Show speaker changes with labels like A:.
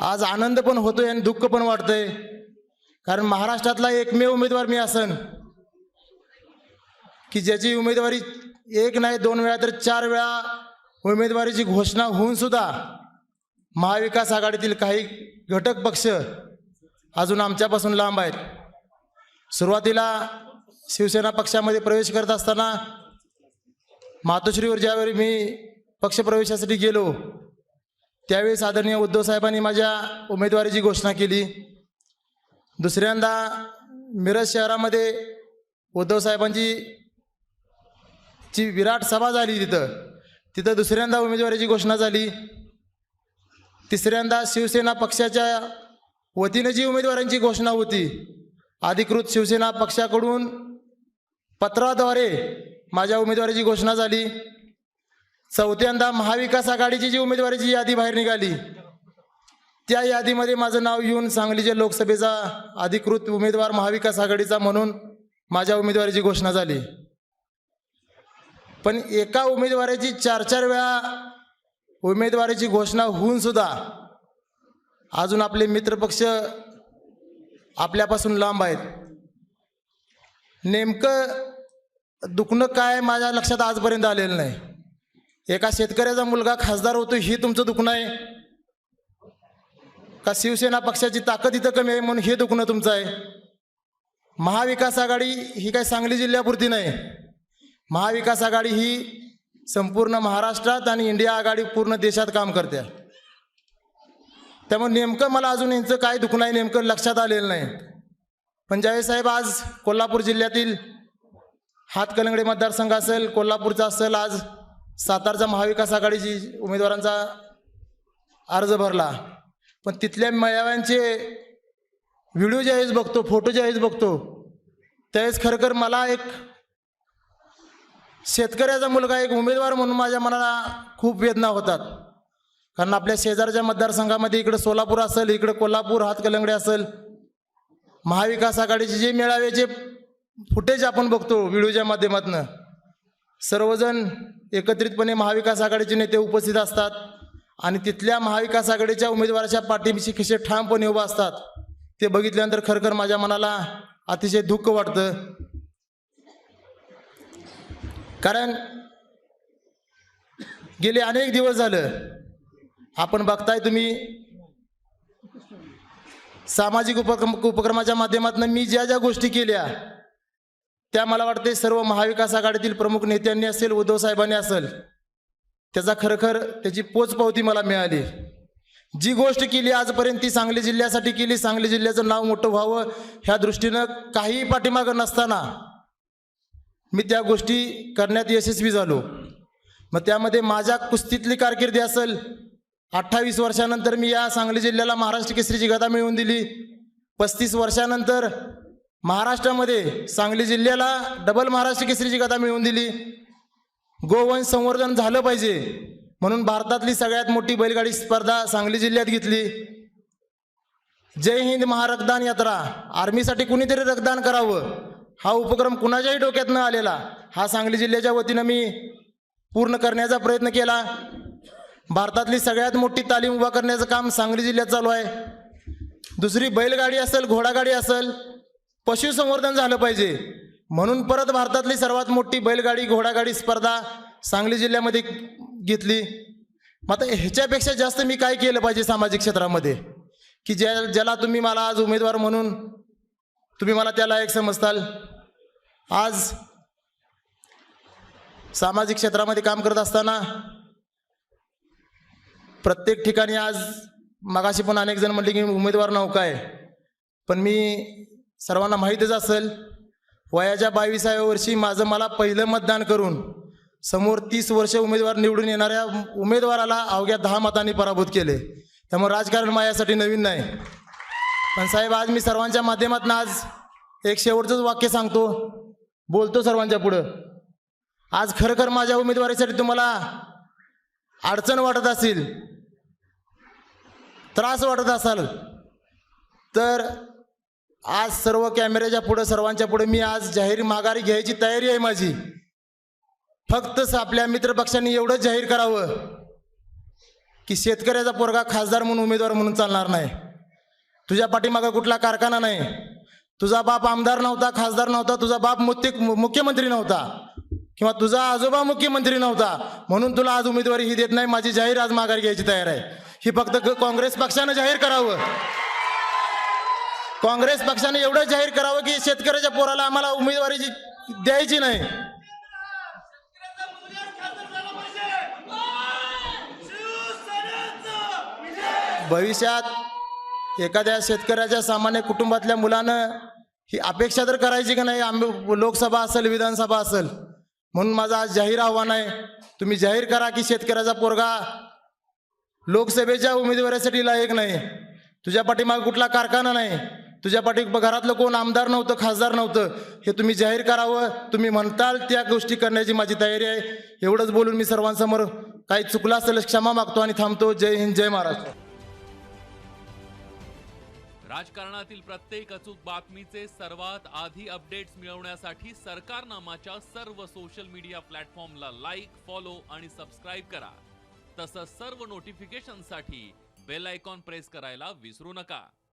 A: आज आनंद पण होतोय आणि दुःख पण वाटतंय कारण महाराष्ट्रातला एकमेव उमेदवार मी असन. की ज्याची उमेदवारी एक नाही दोन वेळा तर चार वेळा उमेदवारीची घोषणा होऊन सुद्धा महाविकास आघाडीतील काही घटक पक्ष अजून आमच्यापासून लांब आहेत. सुरुवातीला शिवसेना पक्षामध्ये प्रवेश करत असताना मातोश्रीवर ज्यावेळी मी पक्षप्रवेशासाठी गेलो त्यावेळेस आदरणीय उद्धव साहेबांनी माझ्या उमेदवारीची घोषणा केली. दुसऱ्यांदा मिरज शहरामध्ये उद्धव साहेबांची ची विराट सभा झाली तिथं. तिथं दुसऱ्यांदा उमेदवारीची घोषणा झाली. तिसऱ्यांदा शिवसेना पक्षाच्या वतीनं जी उमेदवारांची घोषणा होती अधिकृत शिवसेना पक्षाकडून पत्राद्वारे माझ्या उमेदवारीची घोषणा झाली. चौथ्यांदा महाविकास आघाडीची जी उमेदवारीची यादी बाहेर निघाली त्या यादीमध्ये माझं नाव येऊन सांगलीच्या लोकसभेचा अधिकृत उमेदवार महाविकास आघाडीचा म्हणून माझ्या उमेदवारीची घोषणा झाली. पण एका उमेदवाराची चार चार वेळा उमेदवारीची घोषणा होऊन सुद्धा अजून आपले मित्रपक्ष आपल्यापासून लांब आहेत. नेमकं दुखणं काय माझ्या लक्षात आजपर्यंत आलेलं नाही. एका शेतकऱ्याचा मुलगा खासदार होतो हे तुमचं दुखणं आहे? का शिवसेना पक्षाची ताकद इथं कमी आहे म्हणून हे दुखणं तुमचं आहे? महाविकास आघाडी ही काही सांगली जिल्ह्यापुरती नाही. महाविकास आघाडी ही संपूर्ण महाराष्ट्रात आणि इंडिया आघाडी पूर्ण देशात काम करते. त्यामुळे नेमकं मला अजून यांचं काय दुखणं आहे नेमकं लक्षात आलेलं नाही. पण साहेब आज कोल्हापूर जिल्ह्यातील हातकलंगडे मतदारसंघ असेल कोल्हापूरचा असेल आज सातारचा महाविकास आघाडीची उमेदवारांचा अर्ज भरला. पण तिथल्या मेळाव्यांचे व्हिडिओ ज्यावेळेस बघतो फोटो ज्यावेळेस बघतो त्यावेळेस खरखर मला एक शेतकऱ्याचा मुलगा एक उमेदवार म्हणून माझ्या मनाला खूप वेदना होतात. कारण आपल्या शेजारच्या मतदारसंघामध्ये इकडं सोलापूर असेल इकडं कोल्हापूर हातकलंगडे असेल महाविकास आघाडीचे जे मेळाव्याचे फुटेज आपण बघतो व्हिडिओच्या माध्यमातून सर्वजण एकत्रितपणे महाविकास आघाडीचे नेते उपस्थित असतात आणि तिथल्या महाविकास आघाडीच्या उमेदवाराच्या पाठीशी कसे ठामपणे उभा असतात. ते बघितल्यानंतर खरखर माझ्या मनाला अतिशय दुःख वाटतं. कारण गेले अनेक दिवस झालं आपण बघताय तुम्ही सामाजिक उपक्रम उपक्रमाच्या माध्यमातून मी ज्या ज्या गोष्टी केल्या त्या मला वाटते सर्व महाविकास आघाडीतील प्रमुख नेत्यांनी असेल उद्धव साहेबांनी असेल त्याचा खरखर त्याची पोचपावती मला मिळाली. जी गोष्ट केली आजपर्यंत ती सांगली जिल्ह्यासाठी केली सांगली जिल्ह्याचं नाव मोठं व्हावं ह्या दृष्टीनं काहीही पाठीमागं नसताना मी त्या गोष्टी करण्यात यशस्वी झालो. मग त्यामध्ये माझ्या कुस्तीतली कारकिर्दी असेल अठ्ठावीस वर्षानंतर मी या सांगली जिल्ह्याला महाराष्ट्र केसरीची गदा मिळवून दिली. पस्तीस वर्षानंतर महाराष्ट्रामध्ये सांगली जिल्ह्याला डबल महाराष्ट्र केसरीची गदा मिळवून दिली. गोवंश संवर्धन झालं पाहिजे म्हणून भारतातली सगळ्यात मोठी बैलगाडी स्पर्धा सांगली जिल्ह्यात घेतली. जय हिंद महारक्तदान यात्रा आर्मीसाठी कुणीतरी रक्तदान करावं? हा उपक्रम कुणाच्याही डोक्यात न आलेला हा सांगली जिल्ह्याच्या वतीनं मी पूर्ण करण्याचा प्रयत्न केला. भारतातली सगळ्यात मोठी तालीम उभा करण्याचं काम सांगली जिल्ह्यात चालू आहे. दुसरी बैलगाडी असेल घोडागाडी असेल पशुसंवर्धन झालं पाहिजे. म्हणून परत भारतातली सर्वात मोठी बैलगाडी घोडागाडी स्पर्धा सांगली जिल्ह्यामध्ये घेतली. मग आता ह्याच्यापेक्षा जास्त मी काय केलं पाहिजे सामाजिक क्षेत्रामध्ये? की ज्या ज्याला तुम्ही मला आज उमेदवार म्हणून तुम्ही मला त्याला एक समजताल? आज सामाजिक क्षेत्रामध्ये काम करत असताना प्रत्येक ठिकाणी आज मगाशी पण अनेक जण म्हणले की उमेदवार नव्हता आहे. पण मी सर्वांना माहीतच असेल वयाच्या बावीसाव्या वर्षी माझं मला पहिलं मतदान करून समोर तीस वर्ष उमेदवार निवडून येणाऱ्या उमेदवाराला अवघ्या दहा मतांनी पराभूत केले. त्यामुळे राजकारण माझ्यासाठी नवीन नाही. पण साहेब आज मी सर्वांच्या माध्यमातून आज एक शेवटचंच वाक्य सांगतो. बोलतो सर्वांच्या पुढं. आज खरखर माझ्या उमेदवारीसाठी तुम्हाला अडचण वाटत असेल त्रास वाटत असाल तर आज सर्व कॅमेऱ्याच्या पुढं सर्वांच्या पुढे मी आज जाहीर माघारी घ्यायची तयारी आहे माझी. फक्त आपल्या मित्रपक्षांनी एवढंच जाहीर करावं की शेतकऱ्याचा पोरगा खासदार म्हणून उमेदवार म्हणून चालणार नाही. तुझ्या पाठीमागं कुठला कारखाना नाही. तुझा बाप आमदार नव्हता खासदार नव्हता. तुझा बाप मुत्य मुख्यमंत्री नव्हता. किंवा तुझा आजोबा मुख्यमंत्री नव्हता. म्हणून तुला आज उमेदवारी ही देत नाही. माझी जाहीर आज माघारी घ्यायची तयार आहे. ही फक्त काँग्रेस पक्षानं जाहीर करावं. काँग्रेस पक्षाने एवढं जाहीर करावं की शेतकऱ्याच्या पोराला आम्हाला उमेदवारीची द्यायची नाही. भविष्यात एखाद्या शेतकऱ्याच्या सामान्य कुटुंबातल्या मुलानं ही अपेक्षा तर करायची का नाही? आम्ही लोकसभा असेल विधानसभा असेल. म्हणून माझं आज जाहीर आव्हान आहे तुम्ही जाहीर करा की शेतकऱ्याचा पोरगा लोकसभेच्या उमेदवारीसाठी लायक नाही. तुझ्या पाठीमागे कुठला कारखाना नाही. तुझ्या पाठी घरातलं कोण आमदार नव्हतं खासदार नव्हतं हे तुम्ही जाहीर करावं. तुम्ही म्हणताल त्या गोष्टी करण्याची माझी तयारी आहे. एवढंच बोलून मी सर्वांसमोर काही चुकलं असेल क्षमा मागतो आणि थांबतो. जय हिंद जय महाराष्ट्र.
B: राजकारणातील प्रत्येक अचूक बातमीचे सर्वात आधी अपडेट्स मिळवण्यासाठी सरकारनामाच्या सर्व सोशल मीडिया प्लॅटफॉर्मला लाईक फॉलो आणि सबस्क्राईब करा. तसंच सर्व नोटिफिकेशनसाठी बेल आयकॉन प्रेस करायला विसरू नका.